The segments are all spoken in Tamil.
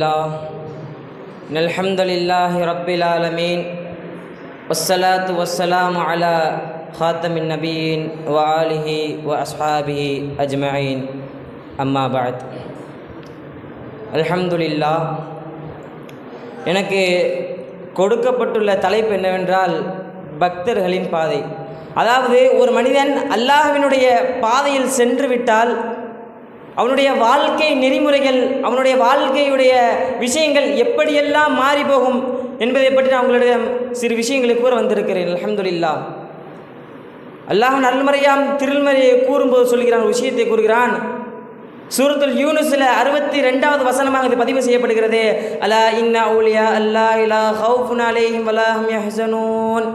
الحمد لله إن الحمد لله رب العالمين والصلاة والسلام على خاتم النبيين وآله وأصحابه أجمعين أما بعد الحمد لله எனக்கு கொடுக்கப்பட்டுள்ள தலைப்பு என்னவென்றால் பக்தர்களின் பாதை அதாவது ஒரு மனிதன் அல்லாஹ்வினுடைய பாதையில் சென்று விட்டால் அவனுடைய வாழ்க்கை நெறிமுறைகள் அவனுடைய வாழ்க்கையுடைய விஷயங்கள் எப்படியெல்லாம் மாறி போகும் என்பதை பற்றி நான் உங்களிடம் சிறு விஷயங்களை கூற வந்திருக்கிறேன். அலமதுல்லா அல்லாஹ் நல்மறையாம் திருமறையை கூறும்போது சொல்கிறான் ஒரு விஷயத்தை கூறுகிறான். சூரத்துல் யூனுஸில் அறுபத்தி ரெண்டாவது வசனமாக இது பதிவு செய்யப்படுகிறது. அலா இன்னா ஊலியா அல்லா இலா ஹவுஃபுன் அலைஹிம் வலாஹும் யஹ்சனூன்.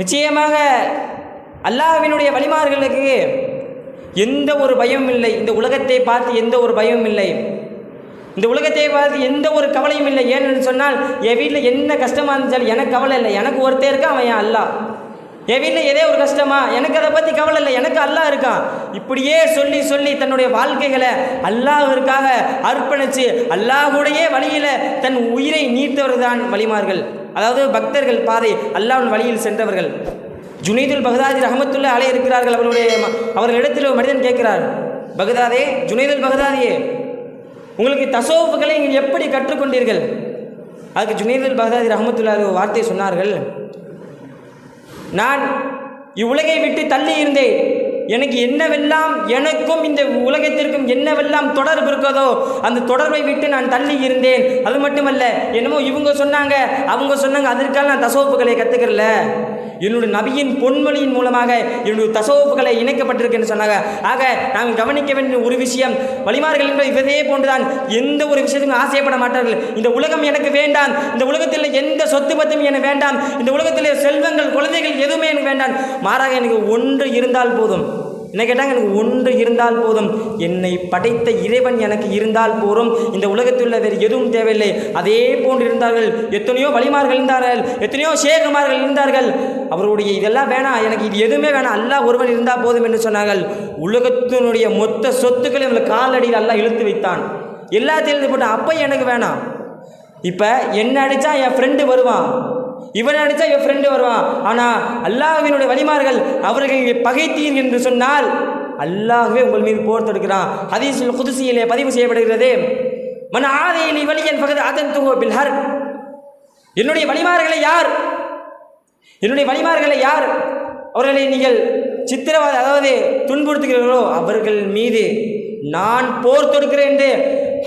நிச்சயமாக அல்லாஹ்வினுடைய வழிமார்களுக்கு எந்த ஒரு பயமும் இல்லை. இந்த உலகத்தை பார்த்து எந்த ஒரு பயமும் இல்லை. இந்த உலகத்தை பார்த்து எந்த ஒரு கவலையும் இல்லை. ஏன்னு சொன்னால் என் வீட்டில் என்ன கஷ்டமாக இருந்துச்சாலும் எனக்கு கவலை இல்லை. எனக்கு ஒருத்தே இருக்கா அவன் அல்ல. அல்லாஹ் என் வீட்டில் எதே ஒரு கஷ்டமா? எனக்கு அதை பற்றி கவலை இல்லை. எனக்கு அல்லாஹ் இருக்கான். இப்படியே சொல்லி சொல்லி தன்னுடைய வாழ்க்கைகளை அல்லாஹிற்காக அர்ப்பணித்து அல்லாஹுடைய வழியில் தன் உயிரை நீத்தவர் தான் வழிமார்கள். அதாவது பக்தர்கள் பாதை அல்லாஹன் வழியில் சென்றவர்கள். ஜுனைதுல் பகதாதி ரஹமத்துல்லா அலை இருக்கிறார்கள். அவருடைய அவர்களிடத்தில் ஒரு மனிதன் கேட்கிறார் பகதாதே ஜுனைதுல் பகதாதியே உங்களுக்கு தசோவுகளை நீங்கள் எப்படி கற்றுக்கொண்டீர்கள்? அதுக்கு ஜுனைதுல் பகதாதி ரஹமத்துல்லா ஒரு வார்த்தை சொன்னார்கள். நான் இவ்வுலகை விட்டு தள்ளி இருந்தேன். எனக்கு என்னவெல்லாம் எனக்கும் இந்த உலகத்திற்கும் என்னவெல்லாம் தொடர்பு இருக்கிறதோ அந்த தொடர்பை விட்டு நான் தள்ளி இருந்தேன். அது மட்டுமல்ல என்னமோ இவங்க சொன்னாங்க அவங்க சொன்னாங்க அதற்காக நான் தசோப்புகளை கற்றுக்கிறல என்னுடைய நபியின் பொன்மொழியின் மூலமாக என்னுடைய தசோப்புகளை இணைக்கப்பட்டிருக்குன்னு சொன்னாங்க. ஆக நாம் கவனிக்க வேண்டிய ஒரு விஷயம் வழிமார்கள் என்பது இதே போன்றுதான் எந்த ஒரு விஷயத்துக்கும் ஆசைப்பட மாட்டார்கள். இந்த உலகம் எனக்கு வேண்டாம் இந்த உலகத்தில் எந்த சொத்து பத்தும் எனக்கு வேண்டாம் இந்த உலகத்தில் செல்வங்கள் குழந்தைகள் எதுவுமே எனக்கு வேண்டாம். மாறாக எனக்கு ஒன்று இருந்தால் போதும். என்ன கேட்டாங்க எனக்கு ஒன்று இருந்தால் போதும். என்னை படைத்த இறைவன் எனக்கு இருந்தால் போதும். இந்த உலகத்தில் உள்ள வேறு எதுவும் தேவையில்லை. அதே போன்று இருந்தார்கள். எத்தனையோ வழிமார்கள் இருந்தார்கள். எத்தனையோ சேகமார்கள் இருந்தார்கள். அவருடைய இதெல்லாம் வேணாம். எனக்கு இது எதுவுமே வேணாம். அல்லா ஒருவன் இருந்தால் போதும் என்று சொன்னார்கள். உலகத்தினுடைய மொத்த சொத்துக்களை அவங்களை காலடியில் எல்லாம் இழுத்து வைத்தான். எல்லாத்தையும் எழுதி போட்டான். அப்போ எனக்கு வேணாம். இப்போ என்ன அடித்தா என் ஃப்ரெண்டு வருவான். இவன் அடித்தா என் ஃப்ரெண்டு வருவான் ஆனால் அல்லாஹினுடைய வழிமார்கள் அவர்கள் பகைத்தீர் என்று சொன்னால் அல்லாஹுவே உங்கள் மீது போர் தொடுக்கிறான். ஹதீஸில் குதிசியிலே பதிவு செய்யப்படுகிறது. மன ஆதையிலி வழியன் பகது அதன் துகோ பில்ஹர் என்னுடைய வழிமார்களை யார்? என்னுடைய வழிமார்களை யார் அவர்களை நீங்கள் சித்திரவாத அதாவது துன்புறுத்துகிறீர்களோ அவர்கள் மீது நான் போர் தொடுக்கிறேன் என்று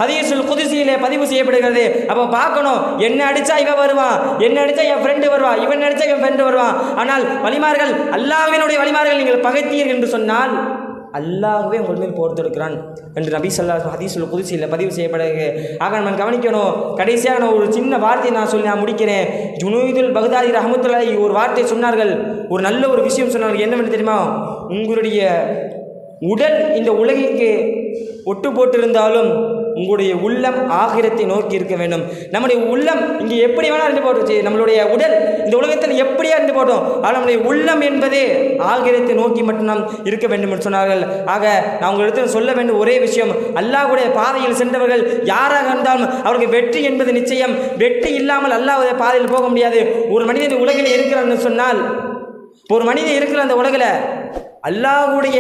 ஹதீஸுல் குதிசியிலே பதிவு செய்யப்படுகிறது. அப்போ பார்க்கணும் என்ன அடித்தா இவன் வருவான் என்ன அடித்தா என் ஃப்ரெண்டு வருவான் இவன் அடித்தா என் ஃப்ரெண்டு வருவான். ஆனால் வழிமார்கள் அல்லாஹ்வினுடைய வழிமார்கள் நீங்கள் பகைத்தீர் என்று சொன்னால் அல்லாஹ்வே உங்கள் மேல் போர் தொடுக்கிறான் என்று நபி சொல்லா ஹதீசுல் குதிசியில் பதிவு செய்யப்படுகிறது. ஆக நம்ம கவனிக்கணும் கடைசியாக நான் ஒரு சின்ன வார்த்தையை நான் சொல்லி நான் முடிக்கிறேன். ஜுனூதுல் பகதாதி ரஹமத்துல்லாஹி ஒரு வார்த்தை சொன்னார்கள் ஒரு நல்ல ஒரு விஷயம் சொன்னார்கள். என்னவென்று தெரியுமா? உங்களுடைய உடல் இந்த உலகிற்கு ஒட்டு போட்டிருந்தாலும் உங்களுடைய உள்ளம் ஆகிரத்தை நோக்கி இருக்க வேண்டும். நம்முடைய உள்ளம் இங்கே எப்படி வேணால் இருந்து போட்டுச்சு நம்மளுடைய உடல் இந்த உலகத்தில் எப்படியா இருந்து போட்டோம்? ஆனால் நம்முடைய உள்ளம் என்பதே ஆகிரத்தை நோக்கி மட்டும் நாம் இருக்க வேண்டும் என்று சொன்னார்கள். ஆக நான் உங்களிடத்தில் சொல்ல வேண்டும் ஒரே விஷயம் அல்லாஹுடைய பாதையில் சென்றவர்கள் யாராக இருந்தாலும் அவருக்கு வெற்றி என்பது நிச்சயம். வெற்றி இல்லாமல் அல்லாஹுடைய பாதையில் போக முடியாது. ஒரு மனிதன் உலகில் இருக்கிறான்னு சொன்னால் இப்போ ஒரு மனிதன் இருக்கிற அந்த உலகில் அல்லாஹுடைய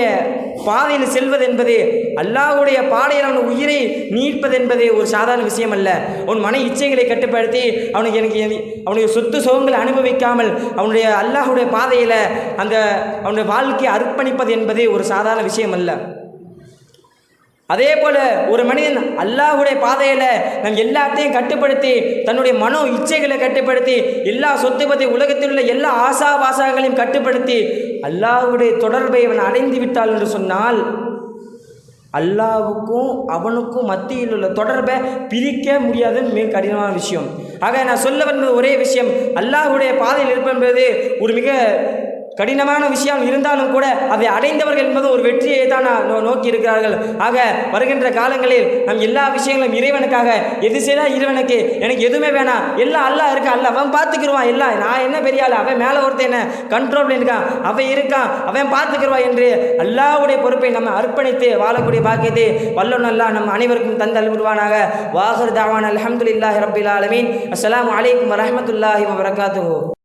பாதையில் செல்வது என்பது அல்லாஹுடைய பாடையில் அவன் உயிரை நீட்பது என்பது ஒரு சாதாரண விஷயம் அல்ல அவன் மன இச்சைகளை கட்டுப்படுத்தி அவனுக்கு எனக்கு அவனுடைய சொத்து சுகங்களை அனுபவிக்காமல் அவனுடைய அல்லாஹ்வுடைய பாதையில் அந்த அவனுடைய வாழ்க்கையை அர்ப்பணிப்பது என்பது ஒரு சாதாரண விஷயம் அல்ல அதே போல் ஒரு மனிதன் அல்லாஹ்வுடைய பாதையில் நம் எல்லாத்தையும் கட்டுப்படுத்தி தன்னுடைய மனோ இச்சைகளை கட்டுப்படுத்தி எல்லா சொத்து பற்றி உலகத்தில் உள்ள எல்லா ஆசாபாசாகளையும் கட்டுப்படுத்தி அல்லாஹுடைய தொடர்பை அவன் அடைந்து விட்டாள் என்று சொன்னால் அல்லாவுக்கும் அவனுக்கும் மத்தியில் உள்ள தொடர்பை பிரிக்க முடியாத மிக கடினமான விஷயம். ஆக நான் சொல்ல வந்த ஒரே விஷயம் அல்லாஹ்வுடைய பாதையில் இருப்பது ஒரு மிக கடினமான விஷயம் இருந்தாலும் கூட அதை அடைந்தவர்கள் என்பது ஒரு வெற்றியை தான் நோ- நோக்கி இருக்கிறார்கள் ஆக வருகின்ற காலங்களில் நம் எல்லா விஷயங்களும் இறைவனுக்காக எது செய்தால் இறைவனுக்கு எனக்கு எதுவுமே வேணாம். எல்லாம் அல்லாஹ் இருக்கான் அல்ல அவன் பார்த்துக்கிருவான். எல்லாம் நான் என்ன பெரிய ஆள்? அவன் மேலே ஒருத்தன் என்ன கண்ட்ரோல் பண்ணியிருக்கான் அவன் இருக்கான். அவன் பார்த்துக்கிடுவான் என்று அல்லாஹ்வுடைய பொறுப்பை நம்ம அர்ப்பணித்து வாழக்கூடிய பாக்கியத்தை வல்லோன் அல்லாஹ் நம் அனைவருக்கும் தந்தல் விடுவானாக வாகர் தாவான் அலமதுல்லாஹி ரபில் ஆலமீன். அஸ்லாம் வலைக்கம் வரமத்துல்லாஹி வரகாத்து